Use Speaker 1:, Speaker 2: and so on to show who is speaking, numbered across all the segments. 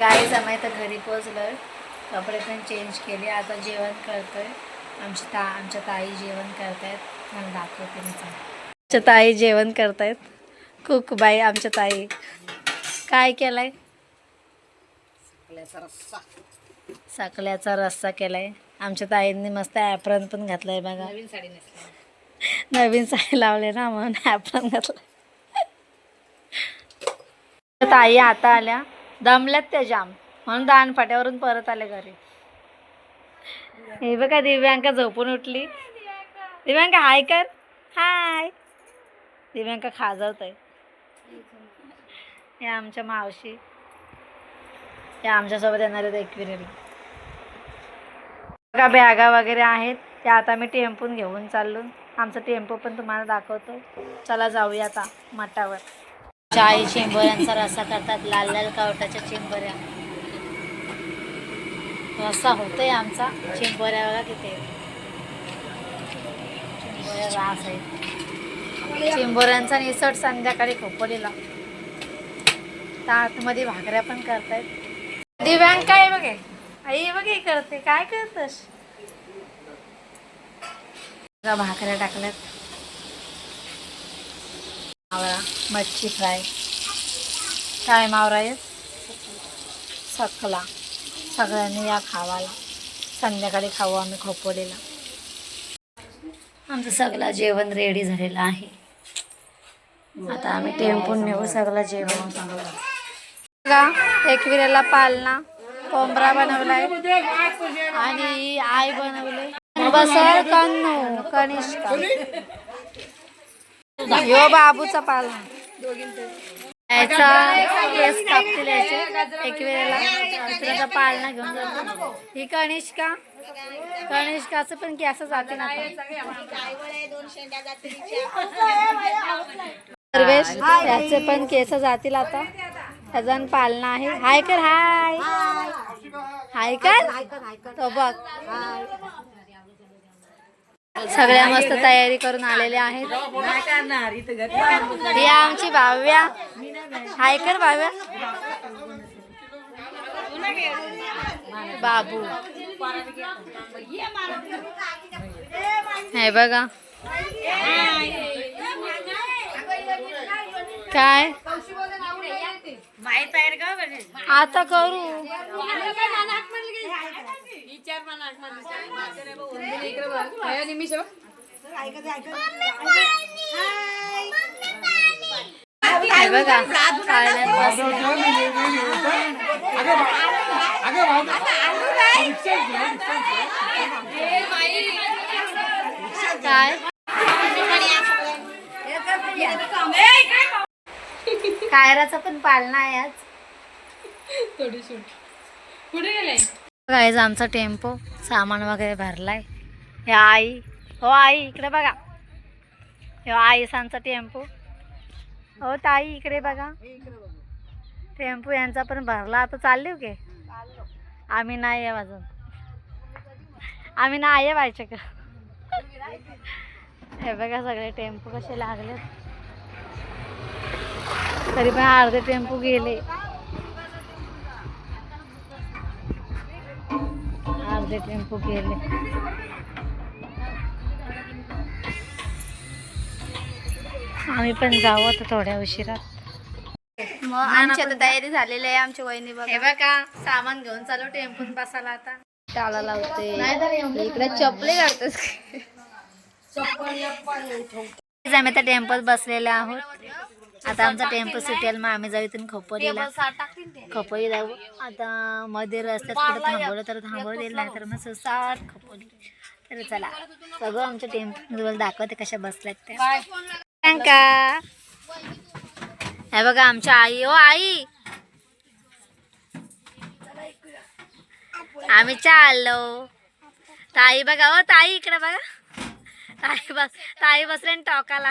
Speaker 1: Guys आम्ही आता घरी पोचलोय कपडे पण चेंज केले. आता जेवण करतोय. आमची ता आमच्या ताई जेवण करतायत. मला दाखवते मी. आमच्या ताई जेवण करतायत. कुक बाई आमच्या ताई. काय केलंय? सकल्याचा रस्सा. केलाय. आमच्या ताईंनी मस्त ॲप्रन पण घातलाय बघा.
Speaker 2: नवीन साडी नेसली.
Speaker 1: नवीन साडी लावले ना म्हणून ॲप्रन घातलं ताई आता आल्या. दमल्यात त्या जाम. म्हणून दान फाट्यावरून परत आले घरी. हे बघा दिव्यांका झोपून उठली. दिव्यांका हाय कर. हाय. दिव्यांका खाजवत आहे या आमच्या मावशी. या आमच्यासोबत येणार आहेत एकविरेला. बघा बॅगा वगैरे आहेत. त्या आता मी टेम्पून घेऊन चाललो. आमचा टेम्पो पण तुम्हाला दाखवतो. चला जाऊया आता मठावर. चाळी चिंबोऱ्यांचा रस्सा करतात लाल लाल कावटाच्या चिंबऱ्या रस्सा होतोय आमचा चिंबोऱ्या बघा तिथे आहेत. चिंबोऱ्या रास आहे. चिंबोऱ्यांचा निसट संध्याकाळी खोपोलीला. त्या आतमध्ये भाकऱ्या पण करतायत. दिव्यांग काय बघे? आई बघे करते काय करतस? भाकऱ्या टाकल्यात. मावळा मच्छी फ्राय. काय मावरा आहे? सकला सगळ्यांनी या खावाला. संध्याकाळी खाऊ आम्ही खोपोलीला. आमचं सगळं जेवण रेडी झालेलं आहे. आता आम्ही टेम्पून नेऊ सगळं जेवण. बघा एकविरेला पालना कोंबरा बनवलाय. आणि आई बनवली. बसर कन्नू कनिष्का. यो बाबूचा पालना याचा केस कापतील याचे वेळेला. दुसऱ्याचा पालना घेऊन जातो. ही कनिष्का. कनिष्काचं पण केस जातील आता. सर्वेश त्याचे पण केस जातील आता. त्याचा पालना आहे. हाय कर हाय. हाय कर. तो बघ. सगळ्या मस्त तयारी करून आलेल्या आहेत. ही आमची भाव्या हाय कर भाव्या बाबू. हे बघा. काय?
Speaker 2: माहीत आहे का
Speaker 1: आता करू.
Speaker 2: विचार मला निमिष
Speaker 1: हे बघा. काय? कायराचा पण पालना आहे आज.
Speaker 2: थोडी सूट कुठे गेले
Speaker 1: गायज आमचा टेम्पो सामान वगैरे भरलाय. हे आई हो आई इकडे बघा. हे आईसांचा टेम्पो. हो ताई इकडे बघा. टेम्पो यांचा पण भरला. आता चालले के आम्ही नाही आहे अजून. आम्ही नाही आहे व्हायचे का हे बघा सगळे टेम्पो कसे लागले तरी पण अर्धे टेम्पो गेले. अर्धे टेम्पो गेले. आम्ही पण जाऊ आता थोड्या उशिरात.
Speaker 3: मग आमची आता तयारी झालेली आहे आमची वहिनी बघा.
Speaker 1: हे बघा सामान घेऊन चालू टेम्पून बसायला आता.
Speaker 3: टाळा लावते. इकडे चपले काढतेस
Speaker 1: आम्ही त्या टेम्पोत बसलेले आहोत. आता आमचा टेम्पो सुटेल मग आम्ही जाऊ इथून खोपोलीला. खोपोली जाऊ. आता मध्ये रस्त्यात कुठे थांबवलं तर थांबवतील नाही तर मग साठ खोपोली. तर चला सगळं आमच्या टेम्पो तुम्हाला दाखवते कशा बसल्यात त्या. हे बघा आमच्या आई ओ आई. आम्ही चाललो. ताई बघा ओ ताई इकडे बघा. ताई बस ताई बसले टोकाला.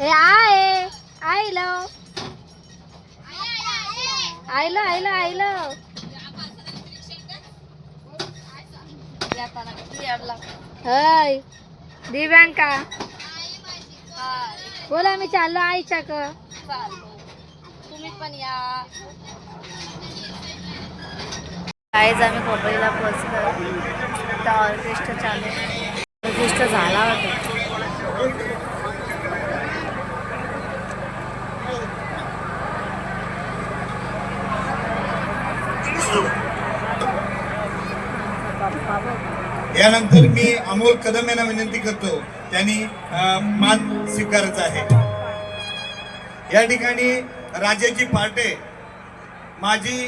Speaker 1: हे आए आईलो.
Speaker 3: आईलो आईलो आईलो. हाय. दिव्यांका. बोला मी चाललो आईच्या क. पण या
Speaker 1: काहीच आम्ही कोपरीला पोचलो तर ऑर्केस्ट्रा चालू ऑर्केस्ट्रा झाला होता.
Speaker 4: यानंतर मी अमोल कदम यांना विनंती करतो त्यांनी मान स्वीकारायचा आहे. या ठिकाणी राजाजी पार्टे माजी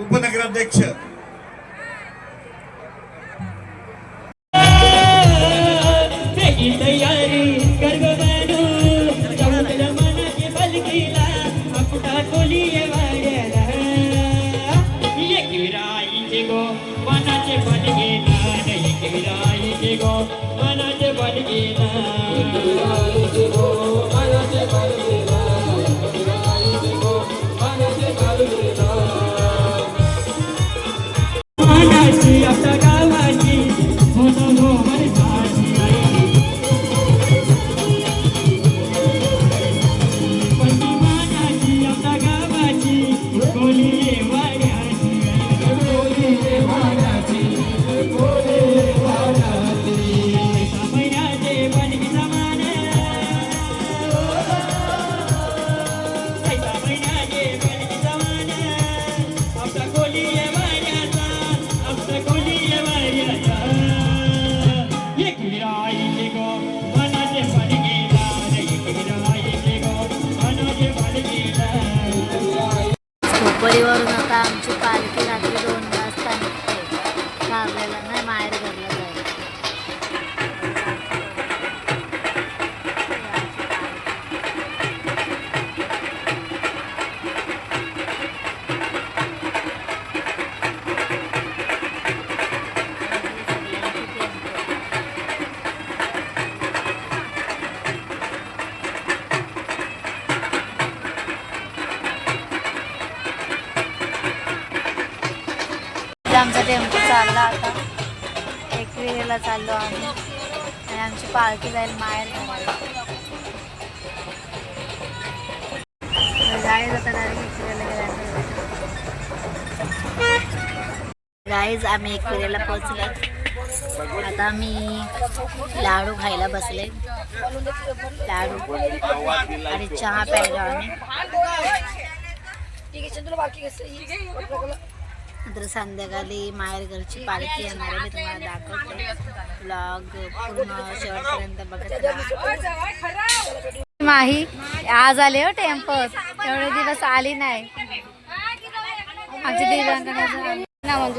Speaker 4: उपनगराध्यक्ष
Speaker 5: एकविराईचे गो मनाचे बल
Speaker 1: निघते कारलेला नाही माहेर एकविरेला चाललो आम्ही. आणि आमची पालखी जाईल माहेर गाईज आता डायरेक्ट एकविरेला गेल्यानंतर गाईज आम्ही एकविरेला पोहोचलो. आता आम्ही लाडू खायला बसले. लाडू आणि चहा प्यायला आम्ही. नंतर संध्याकाळी माहेर घरची पालखी येणार आहे. मी तुम्हाला दाखवते. ब्लॉग पूर्ण शेवटपर्यंत बघत राहा. माही आज आले हो टेम्पोत एवढे दिवस आली नाही. आमची दिव्यांकडे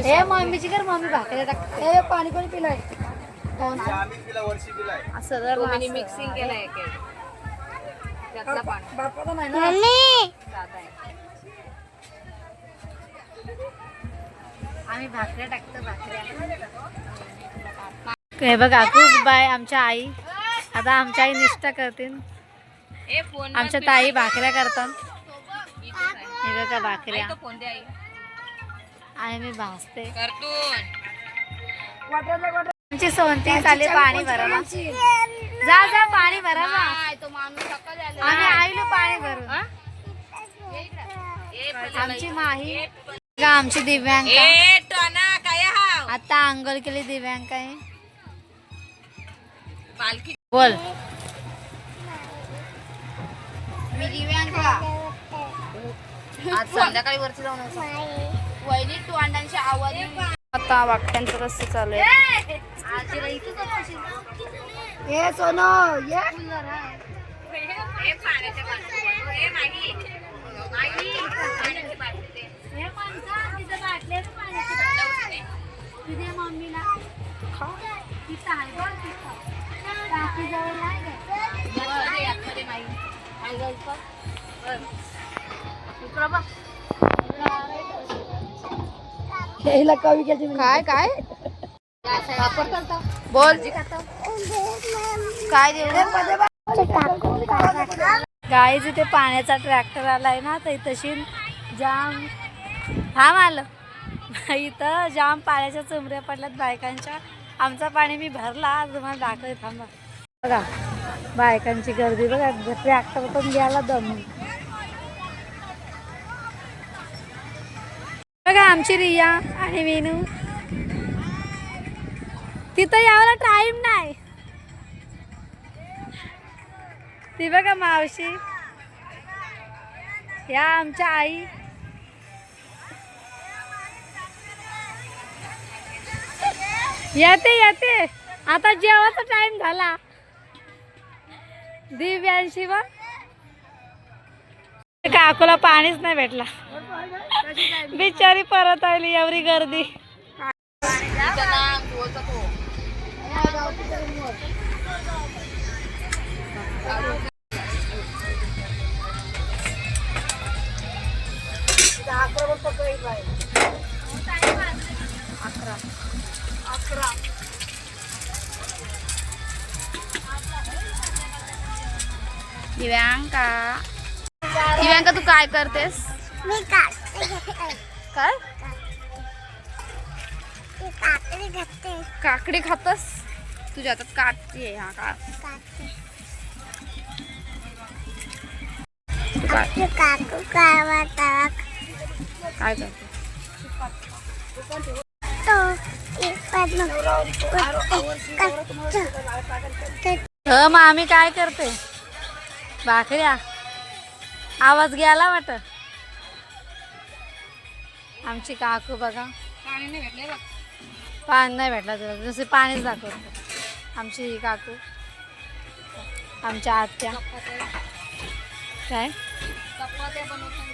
Speaker 1: हे मम्मीची कर मम्मी भाकऱ्या टाकते हे पाणी पण पिलाय? असं जर
Speaker 2: मिक्सिंग केलंय
Speaker 1: बापाचा नाही आम्ही भाकऱ्या टाकतो भाकऱ्या. हे बघा खूप बाय आमच्या आई. आता आमच्या आई निष्ठा करतील. आमच्या ताई भाकऱ्या करतात. हे बघा भाकऱ्या.
Speaker 2: आई
Speaker 1: आणि मी भाजते.
Speaker 2: करतून
Speaker 1: आमची सोनती चाले पाणी भरायला. जा जा पाणी भरा
Speaker 3: आला
Speaker 1: आम्ही आईलो पाणी भरू. आमची माही. का आमची दिव्यांका?
Speaker 2: ए टोना काय हा
Speaker 1: आता आंघोळ केली दिव्यांका आहे
Speaker 2: पालखी.
Speaker 1: बोल.
Speaker 3: मी दिव्यांका.
Speaker 2: आज संध्याकाळी वरती जाऊन
Speaker 3: अंडांची आवाज आता वाक्यांचं कसं चालू आहे.
Speaker 1: सोनो ये.
Speaker 2: ए पाण्याच्या बाटल्या. ए माही माही पाण्याची बाटली दे.
Speaker 1: हे माणसं तिथं बाटल्या ना पाण्याची बाटल्या. तुझ्या मम्मीला तिथं आहे बघ तिथं. टाकीजवळ नाही का?
Speaker 2: वर दे आतमध्ये माही.
Speaker 1: आहे का इथं?
Speaker 3: काय काय बोल काय
Speaker 1: गाय जिथे पाण्याचा ट्रॅक्टर आलाय ना तर तशी जाम थांब आलं इथं जाम पाण्याच्या चुमऱ्या पडल्यात बायकांच्या आमचा पाणी मी भरला आज तुम्हाला दाखवते थांबा. बघा बायकांची गर्दी बघा ट्रॅक्टर पण गेला दम. बघा आमची रिया आणि मेनू. तिथं यायला टाइम नाही. ती बघा मावशी. या आमच्या आई. येते येते. आता जेवायचा टाइम झाला. दिव्यांशी बघ. काकूला पाणीच नाही भेटला. बिचारी परत आली एवढी गर्दी.
Speaker 3: दिव्यांका. दिव्यांका तू काय करतेस? काय? काकडी खातस? तुझ्या हातात काटते हा का
Speaker 6: काकू. काय
Speaker 3: करते
Speaker 1: ह मग आम्ही काय करते भाकऱ्या. आवाज गेला वाट आमची काकू बघा. पाणी नाही भेटला तुला. जसे पाणीच दाखवतो. आमची ही काकू. आमच्या आत्या. काय?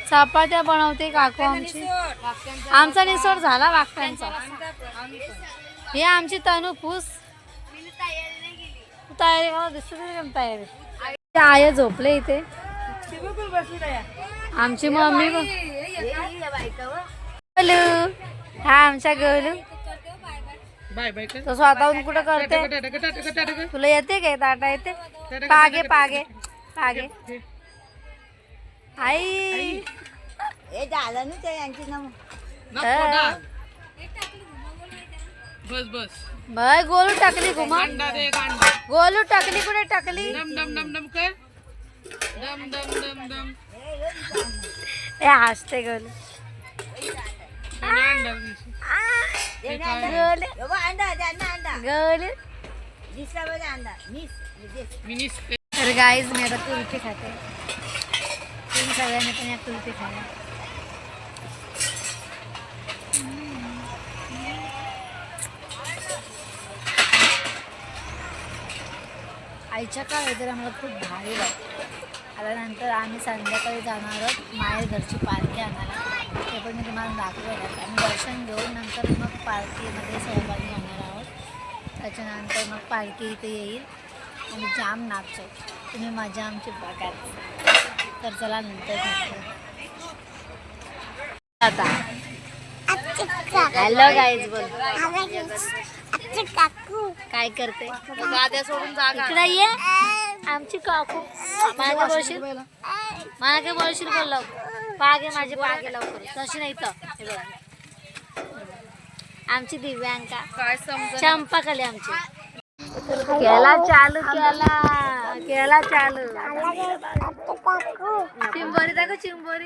Speaker 1: चपात्या बनवते काकू आमची. आमचा निसोड झाला वाकट्यांचा हे आमची तनू फूस तू तयारी मला दिसत नाही तयारी. आया झोपले इथे. आमची मम्मी. गोलू. हा आमचा गोलू. तो स्वतःहून कुठं करते? तुला येते काय ताटा येते? पागे पागे पागे. आई.
Speaker 6: हे झालं ना ते यांची नाव
Speaker 1: हा.
Speaker 5: बस बस.
Speaker 1: बाय गोलू टाकली गुमा
Speaker 5: अंडा दे एक अंडा
Speaker 1: गोलू टाकली कुठे टाकली?
Speaker 5: दम दम दम दम कर. दम दम दम दम
Speaker 1: ए हसते गोलू.
Speaker 5: आणि अंडा
Speaker 1: गोलू.
Speaker 6: अंडा त्यांना अंडा.
Speaker 1: गोलू.
Speaker 6: दिसला बघा अंडा. मिस
Speaker 5: मिनिस
Speaker 1: तर गाईज मी आता कुल्फी खाते. तुम्ही सगळ्यांनी पण या कुल्फी आईच्या का वेदर आम्हाला खूप भारी वाटतं आता नंतर आम्ही संध्याकाळी जाणार आहोत माहेर घरची पालखी आणायला. ते पण मी तुम्हाला दाखवेल आणि दर्शन घेऊन नंतर मग पालखीमध्ये सहभागी होणार आहोत. त्याच्यानंतर मग पालखी इथे येईल. आणि जाम नाचो. तुम्ही मजा आमची बघा. तर चला नंतर. आता. हॅलो गाईज बोल.
Speaker 6: काकू.
Speaker 1: काय करते?
Speaker 3: गाद्या सोडून
Speaker 1: इकडे ये. आमची काकू. काय बोलशील? बोलशील? बोल लवकर. पागे माझे पागे लवकर. तशी नाही तर. आमची दिव्यांका.
Speaker 3: काय समज
Speaker 1: चंपा खाली आमची. केला चालू केला. केला चालू. चिंबोरी दाखव चिंबोरी.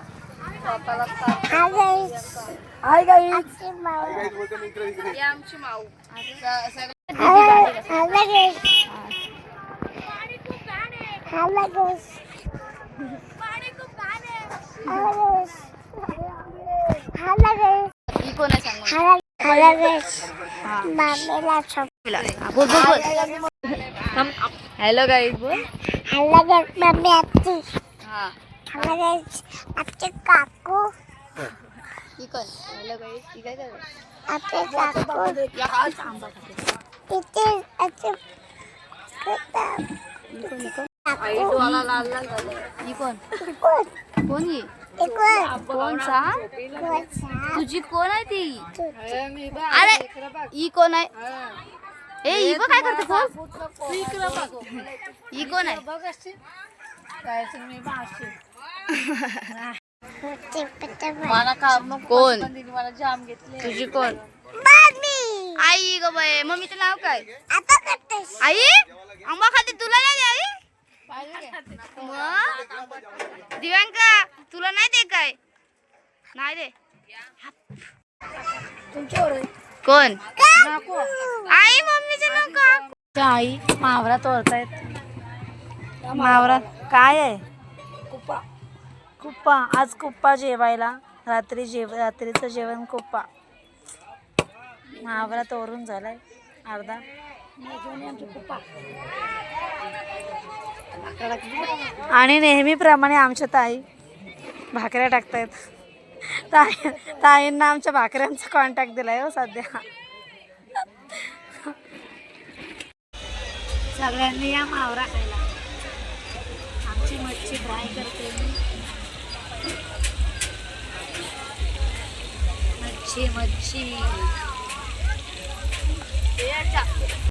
Speaker 4: इकडे
Speaker 3: आमची माऊ
Speaker 6: hi hi guys hi guys hi guys
Speaker 3: ही कोण आहे सांग
Speaker 6: हाय हाय गाईस मामीला चोप
Speaker 1: बोल बोल बोल हॅलो गाईज बोल
Speaker 6: हाय गाईस मम्मी आजची
Speaker 3: हा
Speaker 6: हाय गाईस आजची काकू
Speaker 3: ही कोण हॅलो गाईस ही काय करत
Speaker 6: आपले काकू
Speaker 3: या हाच आंबा टाकते
Speaker 6: इथे असे
Speaker 3: ही कोण
Speaker 6: कोण
Speaker 3: कोण ही
Speaker 6: हे कोण
Speaker 3: कोण सा
Speaker 6: कोण सा?
Speaker 3: तुझी कोण आहे ती अरे ही कोण आहे ए ही बघ काय करते कोण ही कोण आहे कोण? तुझी कोण? आई ग बाय मम्मीचं नाव काय?
Speaker 6: आता
Speaker 3: आई? आंबा खाते. तुला नाही आई? मग? दिव्यांका तुला नाही दे काय? नाही दे. कोण? आई मम्मीचं नाव का
Speaker 1: आई मावरा तोडतायत. मावरा काय आहे? कुप्पा आज कुप्पा जेवायला. रात्री जेव रात्रीचं जेवण कुप्पा. महावरा तोरून झालाय. अर्धा. आणि नेहमीप्रमाणे आमच्या ताई भाकऱ्या टाकतायत. ताई ताईंना आमच्या भाकऱ्यांचा कॉन्टॅक्ट दिलाय हो सध्या. सगळ्यांनी या मावरा खायला. आमची मच्छी फ्राय करते मी मच्छी मच्छी